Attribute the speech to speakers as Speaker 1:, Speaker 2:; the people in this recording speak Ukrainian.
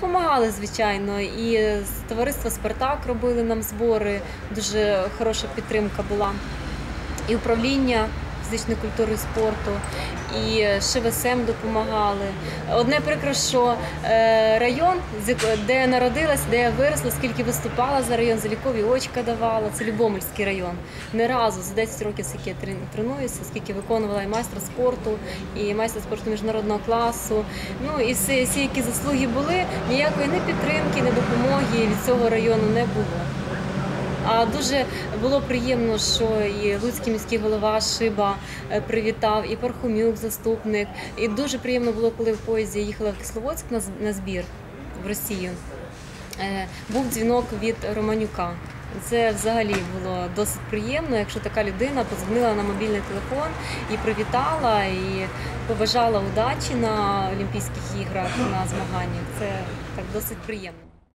Speaker 1: Допомагали, звичайно, і з товариства Спартак робили нам збори. Дуже хороша підтримка була. І управління фізичної культури і спорту, і ШВСМ допомагали. Одне прикро, що е, район, де я народилась, де я виросла, скільки виступала за район, залікові очка давала. Це Любомельський район. Не разу за 10 років, скільки я трен- тренуюся, скільки виконувала і майстра спорту, і майстра спорту міжнародного класу. Ну і всі, всі які заслуги були, ніякої ні підтримки, ні допомоги від цього району не було. А дуже було приємно, що і Луцький міський голова Шиба е, привітав, і Пархомюк, заступник. І дуже приємно було, коли в поїзді їхала в Кисловодськ на збір в Росію. Е, Був дзвінок від Романюка. Це взагалі було досить приємно, якщо така людина подзвонила на мобільний телефон і привітала, і побажала удачі на Олімпійських іграх на змаганнях. Це так досить приємно.